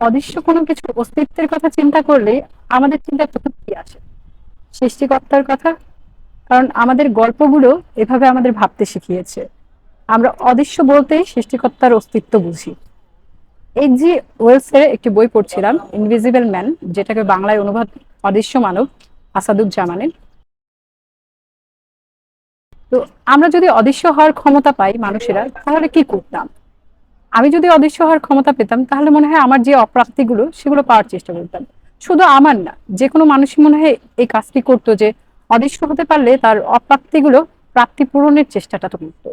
অদৃশ্য কোনো কিছু অস্তিত্বের কথা চিন্তা করলে আমাদের চিন্তায় প্রথম কি আসে? সৃষ্টিকর্তার কথা? কারণ আমাদের গল্পগুলো এভাবে আমাদের ভাবতে শিখিয়েছে। আমরা অদৃশ্য বলতেই সৃষ্টিকর্তার অস্তিত্ব বুঝি। এই যে ওয়েলসের একটি বই পড়ছিলাম ইনভিজিবল ম্যান যেটাকে বাংলায় অনুবাদ অদৃশ্য মানব আসাদুজ্জামানের। তো আমরা যদি অদৃশ্য হওয়ার ক্ষমতা পাই মানুষেরা, তাহলে কি করতাম? আমি যদি অদৃশ্য হওয়ার ক্ষমতা পেতাম, তাহলে মনে হয় আমার যে অপ্রাপ্তিগুলো, সেগুলো পাওয়ার চেষ্টা করতাম। শুধু আমার না, যে কোনো মানুষই মনে হয় এই কাজটি করতো যে, অদৃশ্য হতে পারলে তার অপ্রাপ্তিগুলো প্রাপ্তি পূরণের চেষ্টাটা তো করতো।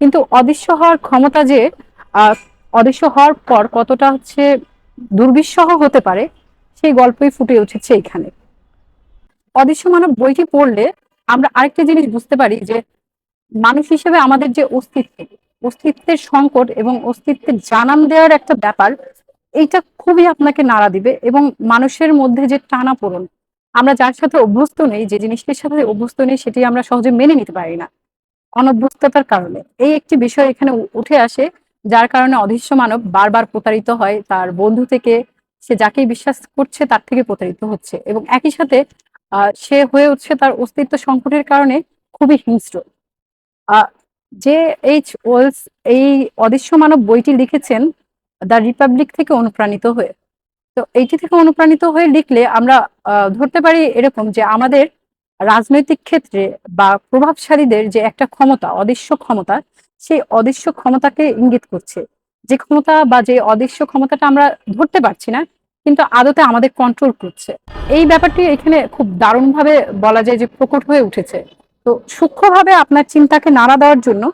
কিন্তু অদৃশ্য হওয়ার ক্ষমতা যে অদৃশ্য হওয়ার পর কতটা হচ্ছে দুর্বিষহ হতে পারে, সেই গল্পই ফুটে উঠেছে এখানে অদৃশ্য মানব বইটি পড়লে আমরা আরেকটা জিনিস বুঝতে পারি যে, মানুষ হিসেবে আমাদের যে অস্তিত্ব অস্তিত্বের সংকট এবং অস্তিত্বের জানান দেওয়ার একটা ব্যাপার, এইটা খুবই আপনাকে নাড়া দিবে এবং মানুষের মধ্যে যে টানা পড়ন আমরা যার সাথে অভ্যস্ত নেই, যে জিনিসটির সাথে অভ্যস্ত নেই সেটি আমরা সহজে মেনে নিতে পারি না। অনভ্যস্ততার কারণে। এই একটি বিষয় এখানে উঠে আসে, যার কারণে অদৃশ্য মানব বারবার প্রতারিত হয়, তার বন্ধু থেকে সে যাকেই বিশ্বাস করছে তার থেকে প্রতারিত হচ্ছে এবং একই সাথে সে হয়ে উঠছে তার অস্তিত্ব সংকটের কারণে খুবই হিংস্র। যে এইচ ওয়েলস এই অদৃশ্য মানব বইটি লিখেছেন দ্য রিপাবলিক থেকে অনুপ্রাণিত হয়ে। তো এইটি থেকে অনুপ্রাণিত হয়ে লিখলে আমরা ধরতে পারি এরকম যে আমাদের রাজনৈতিক ক্ষেত্রে বা প্রভাবশালীদের যে একটা ক্ষমতা, অদৃশ্য ক্ষমতা, সেই অদৃশ্য ক্ষমতাকে ইঙ্গিত করছে। যে ক্ষমতা বা যে অদৃশ্য ক্ষমতাটা আমরা ধরতে পারছি না, কিন্তু আদতে আমাদের কন্ট্রোল করছে। এই ব্যাপারটি এখানে খুব দারুণভাবে বলা যায় যে প্রকট হয়ে উঠেছে। তো সূক্ষ্মভাবে আপনার চিন্তাকে নাড়া দেওয়ার জন্য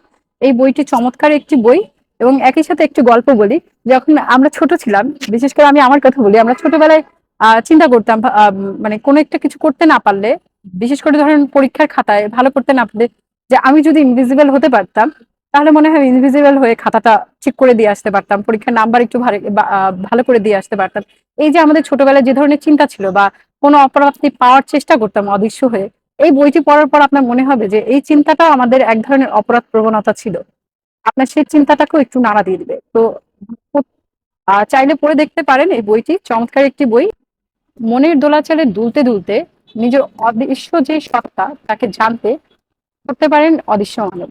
এই বইটি চমৎকার একটি বই এবং একই সাথে একটি গল্প বলি। যখন আমরা ছোট ছিলাম, বিশেষ করে আমি আমার কথা বলি, আমরা ছোটবেলায় চিন্তা করতাম মানে কোনো একটা কিছু করতে না পারলে, বিশেষ করে ধরেন পরীক্ষার খাতায় ভালো করতে না পারলে, যে আমি যদি ইনভিজিবল হতে পারতাম, তাহলে মনে হয় ইনভিজিবল হয়ে খাতাটা ঠিক করে দিয়ে আসতে পারতাম, পরীক্ষার নাম্বার একটু ভালো করে দিয়ে আসতে পারতাম। এই যে আমাদের ছোটবেলায় যে ধরনের চিন্তা ছিল বা কোনো অপরাধী পাওয়ার চেষ্টা করতাম অদৃশ্য হয়ে এই বইটি পড়ার পর আপনার মনে হবে যে এই চিন্তাটা আমাদের এক ধরনের অপরাধ প্রবণতা ছিল। আপনার সেই চিন্তাটাকেও একটু নাড়া দিয়ে দিবে। তো চাইলে পড়ে দেখতে পারেন এই বইটি। চমৎকার একটি বই। মনের দোলাচলে দুলতে দুলতে নিজের অদৃশ্য যে সত্তা, তাকে জানতে করতে পারেন অদৃশ্য মানব।